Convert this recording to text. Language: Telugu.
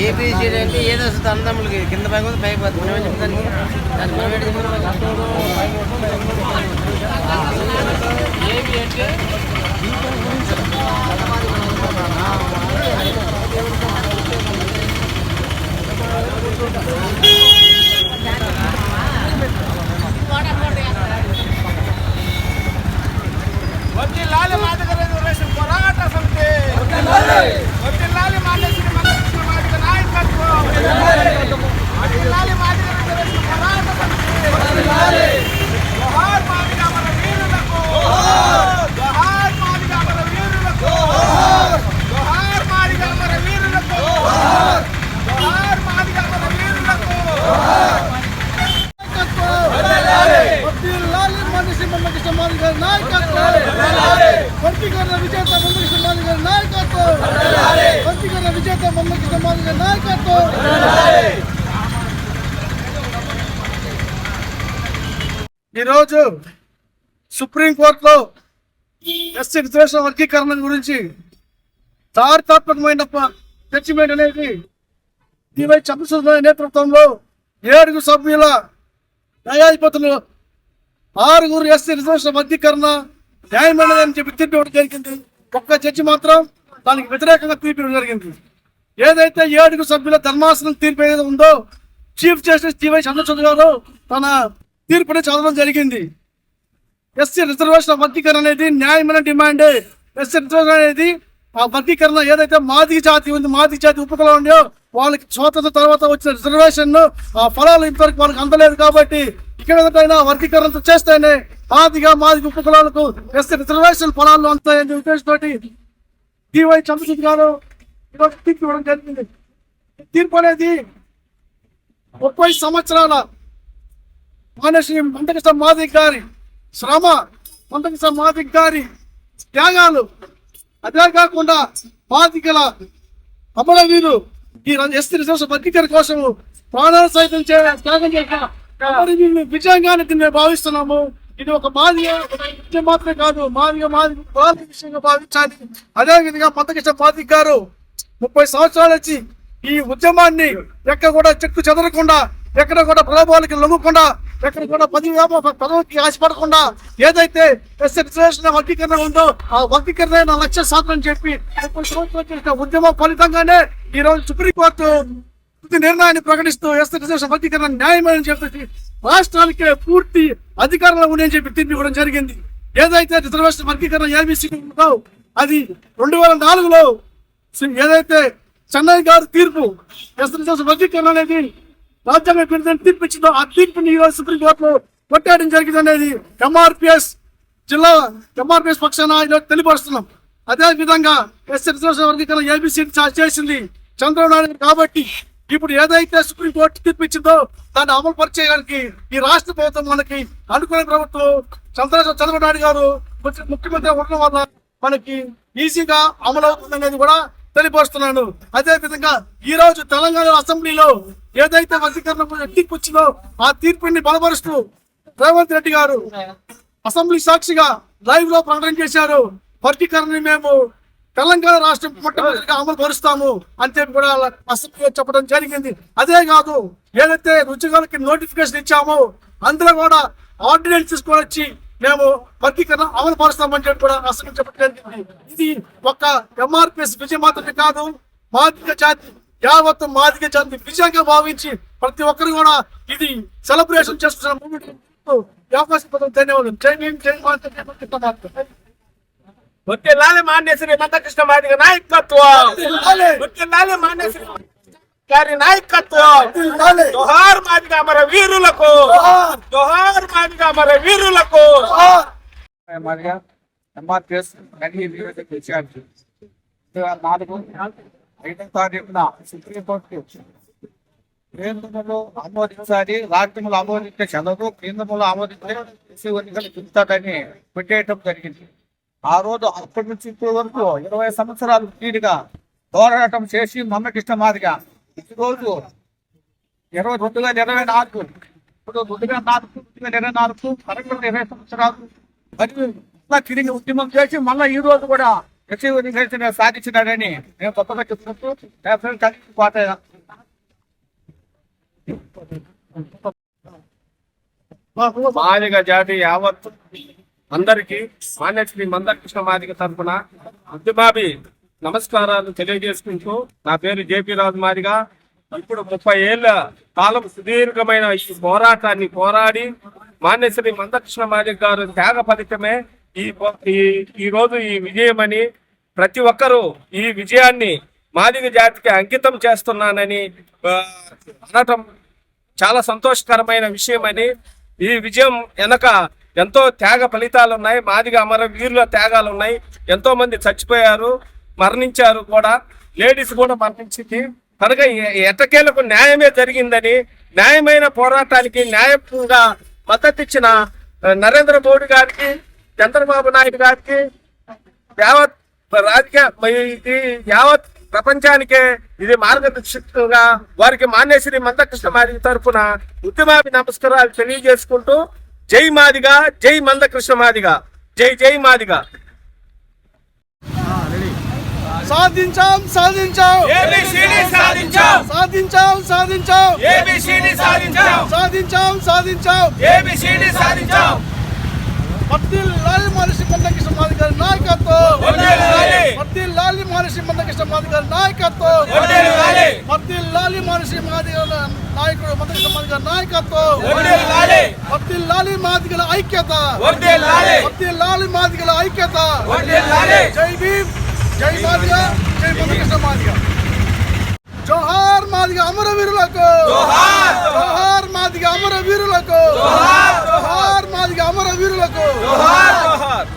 ఏపీసీ అంటే ఏదో వస్తుంది అన్నదమ్ములకి కింద పైకి పోతే పై పోతుంది. చెప్తాను దాని మనం వర్ధిల్లాలి మాదిగ రిజర్వేషన్ పోరాట సమితి. వర్ధిల్లాలి మాదేశ్వరి మందకృష్ణ మాదిగ నాయకత్వం వర్ధిల్లాలి మాదిగ రిజర్వేషన్ పోరాట సమితి జోహార్ మాదిగ అమర వీరులకు జోహార్ మాదిగ అమర వీరులకు జోహార్ మాదిగ అమర వీరులకు జోహార్ మాదిగ అమర వీరులకు వర్ధిల్లాలి మనిషి మందకృష్ణ మాదిగ నాయకత్వం వర్గీకరణ విజేత మందకృష్ణ మాదిగ నాయకత్వం వర్గీకరణ విజేత మందకృష్ణ మాదిగ నాయకత్వం ఈరోజు సుప్రీంకోర్టులో ఎస్సీ రిజర్వేషన్ వర్గీకరణ గురించి చారిత్రాత్మకమైన జడ్జిమెంట్ అనేది డివై చంద్రశేఖర నేతృత్వంలో ఏడుగు సభ్యుల న్యాయాధిపతులు ఆరుగురు ఎస్సీ రిజర్వేషన్ వర్గీకరణ న్యాయమైనదని చెప్పి తీర్పు ఇవ్వడం జరిగింది. ఒక్క జడ్జి మాత్రం దానికి వ్యతిరేకంగా తీర్పు ఇవ్వడం జరిగింది. ఏదైతే ఏడుగు సభ్యుల ధర్మాసనం తీర్పు ఏదైతే ఉందో చీఫ్ జస్టిస్ టీవై చంద్రచూడ్ గారు తన తీర్పుని చదవడం జరిగింది. ఎస్సీ రిజర్వేషన్ వర్గీకరణ అనేది న్యాయమైన డిమాండే. ఎస్సీ రిజర్వేషన్ అనేది ఆ వర్గీకరణ ఏదైతే మాదిక జాతి ఉంది మాదిక జాతి ఉపకులం ఉందో వాళ్ళకి స్వాతంత్ర తర్వాత వచ్చిన రిజర్వేషన్ ఆ ఫలాలు ఇంతవరకు వాళ్ళకి అందలేదు కాబట్టి ఇక్కడ ఏదైనా వర్గీకరణ చేస్తేనే మాదిగా మాదిక ఉపకులాలకు ఎస్సీ రిజర్వేషన్ ఫలాలు అంతాయని ఉద్దేశంతో డివై చంద్రశేఖర్ గారు ఈరోజు తీర్పు ఇవ్వడం జరిగింది. తీర్పు అనేది ముప్పై సంవత్సరాల మానసి మందకృష్ణ మాదిక్ గారి శ్రమ మందకృష్ణ మాదిక్ గారి త్యాగాలు అదే కాకుండా బాధికల అమరవీరు ఈ ఎస్టీ రిజర్వేషన్ వర్గీకరణ కోసం ప్రాణాలు సైతం త్యాగం చేసిన అమరవీరుని విజయంగానే దీన్ని మేము భావిస్తున్నాము. ఇది ఒక మాదిగ మాత్రమే కాదు మాదిగ మాది కులాల విషయంగా భావించాలి. అదే విధంగా మందకృష్ణ మాదిక్ గారు ముప్పై సంవత్సరాలు వచ్చి ఈ ఉద్యమాన్ని ఎక్కడ కూడా చెక్కు చెదరకుండా ఎక్కడ కూడా ప్రలోభాలకి లొంగకుండా ఎక్కడ కూడా పది పదవికి ఆశపడకుండా ఏదైతే ఎస్ రిజర్వేషన్ వర్గీకరణ ఉందో ఆ వర్గీకరణ నా లక్ష్య సాధన చెప్పి ముప్పై సంవత్సరాలు చేసిన ఉద్యమం ఫలితంగానే ఈ రోజు సుప్రీంకోర్టు తుది నిర్ణయాన్ని ప్రకటిస్తూ ఎస్ రిజర్వేషన్ వర్గీకరణ న్యాయమని చెప్పేసి రాష్ట్రానికే పూర్తి అధికారంలో ఉన్నాయని చెప్పి తీర్పు ఇవ్వడం జరిగింది. ఏదైతే రిజర్వేషన్ వర్గీకరణ ఏబిసి ఉందో అది రెండు వేల నాలుగులో ఏదైతే చెన్నై గారు తీర్పు ఎస్ రిజర్వేషన్ వర్గీకరణ అనేది రాజ్యాంగ పీఠం తీర్పు ఇచ్చిందో ఆ తీర్పుని ఈ రోజు సుప్రీంకోర్టులో జరిగింది అనేది ఎంఆర్పిఎస్ జిల్లా ఎంఆర్పిఎస్ పక్షాన ఈరోజు తెలియపరుస్తున్నాం. అదే విధంగా ఎస్సీ రిజర్వేషన్ వర్గీకరణ ఏబిసి చేసింది చంద్రబాబు నాయుడు కాబట్టి ఇప్పుడు ఏదైతే సుప్రీంకోర్టు తీర్పు ఇచ్చిందో దాన్ని అమలు పరిచేయడానికి ఈ రాష్ట్ర ప్రభుత్వం మనకి అనుకునే ప్రభుత్వం చంద్రబాబు చంద్రబాబు నాయుడు గారు ముఖ్యమంత్రి ఉండడం వల్ల మనకి ఈజీగా అమలు అవుతుంది అనేది కూడా తెలియపరుస్తున్నాను. అదే విధంగా ఈ రోజు తెలంగాణ అసెంబ్లీలో ఏదైతే వసీకరణ తీర్పు వచ్చిందో ఆ తీర్పుని బలపరుస్తూ రేవంత్ రెడ్డి గారు అసెంబ్లీ సాక్షిగా లైవ్లో ప్రకటన చేశారు. వర్గీకరణని మేము తెలంగాణ రాష్ట్రం మొట్టమొదటిగా అమలు పరుస్తాము అని చెప్పి కూడా అసెంబ్లీలో చెప్పడం జరిగింది. అదే కాదు ఏదైతే రుచిగారికి నోటిఫికేషన్ ఇచ్చామో అందులో కూడా ఆర్డినెన్స్ తీసుకొని వచ్చి మేము వర్గీకరణ అమలు పరుస్తామని చెప్పి కూడా అసెంబ్లీ చెప్పడం ఇది ఒక ఎంఆర్పిఎస్ విజయం మాత్రమే కాదు మాదిక జాతి యావత్ మాదిక జాతి విజయంగా భావించి ప్రతి ఒక్కరు కూడా ఇది సెలబ్రేషన్ చేస్తున్న మూమెంట్ అవకాశం ధన్యవాదాలు. జై భీమ్ జై మాత. వర్తిల్లాలి మాన్యశ్రీ మందకృష్ణ మాదిగ నాయకత్వం. వర్తిల్లాలి మాన్యశ్రీ గారి నాయకత్వం. జోహార్ మాదిగ అమర వీరులకు. జోహార్ మాదిగ అమర వీరులకు. మాదిగా ఎంఆర్పిఎస్ అన్ని నివేదిక ఇచ్చారు నాలుగు ఐదవ తారీఖున సుప్రీంకోర్టు కేంద్రంలో ఆమోదించాలి రాష్ట్రంలో ఆమోదించే చదవదు కేంద్రంలో ఆమోదించే ఎన్నికలు పిలుస్తాడని పెట్టేయటం జరిగింది. ఆ రోజు అప్పటి నుంచి ఇప్పటి వరకు ఇరవై సంవత్సరాలు తీరుగా పోరాటం చేసి మమ్మకృష్ణ మాదిగా రోజు ఇరవై రెండు వేల ఇరవై నాలుగు. ఇప్పుడు రెండు వేల నాలుగు రెండు వేల ఇరవై నాలుగు కరెక్ట్ ఇరవై సంవత్సరాలు. మరియు మళ్ళా తిరిగి ఉద్యమం చేసి మళ్ళా ఈ రోజు కూడా ఎస్సీ వర్గీకరణ సాధించినాడని నేను గొప్పగా చెప్తున్నట్టు డెఫినెట్ కలిసి పోతాయి మాదిగ జాతి యావత్ అందరికి మాన్య శ్రీ మందకృష్ణ మాదిగ తరఫున ఉద్యమాభి నమస్కారాలు తెలియజేసుకుంటూ నా పేరు జేపీ రాజుమారిగా. మాదిగ ఇప్పుడు ముప్పై ఏళ్ళ కాలం సుదీర్ఘమైన ఈ పోరాటాన్ని పోరాడి మాన్యశ్రీ మందకృష్ణ మాలిక్ గారు త్యాగ ఫలితమే. ఈ ఈ- ఈ రోజు ఈ విజయమని ప్రతి ఒక్కరూ ఈ విజయాన్ని మాదిగ జాతికి అంకితం చేస్తున్నానని అనటం చాలా సంతోషకరమైన విషయం అని ఈ విజయం వెనక ఎంతో త్యాగ ఫలితాలు ఉన్నాయి మాదిగా అమర వీరుల త్యాగాలు ఉన్నాయి ఎంతో మంది చచ్చిపోయారు. మరణించారు కూడా. లేడీస్ కూడా మరణించింది. కనుక ఎ- ఎట్టకేలకు న్యాయమే జరిగిందని న్యాయమైన పోరాటానికి న్యాయంగా మద్దతు ఇచ్చిన నరేంద్ర మోడీ గారికి చంద్రబాబు నాయుడు గారికి యావత్ రాజకీయ ఇది యావత్ ప్రపంచానికే ఇది మార్గదర్శకంగా వారికి మాన్యశ్రీ మందకృష్ణ మాదిగ తరఫున ఉద్యమాభి నమస్కారాలు తెలియజేసుకుంటూ జై మాదిగా జై మందకృష్ణ మాదిగా జై జై మాదిగా. సాధించాం సాధించాం. సాధించాం. సాధించాం సాధించాం. సాధించాం. సాధించాం సాధించాం. పత్తిల్ లాలి మహర్షి మందకృష్ణ మాది గారి నాయకత్వం. పత్తిల్ లాలి. మహర్షి మందకృష్ణ మాది గారి నాయకత్వం. పత్తిల్ లాలి. మహర్షి మాది నాయకుడు మందకృష్ణ మాది గారి నాయకత్వం. పత్తిల్ లాలి. మాదిగల ఐక్యత. పత్తిల్ లాలి. మాదిగల ఐక్యత. జై భీమ్. జై మాదిగా జై మందకృష్ణ మాదిగా జోహార్ మాదిగా అమరవీరులకు జోహార్! మాదిగా అమరవీరులకు జోహార్! మాదిగా అమరవీరులకు జోహార్!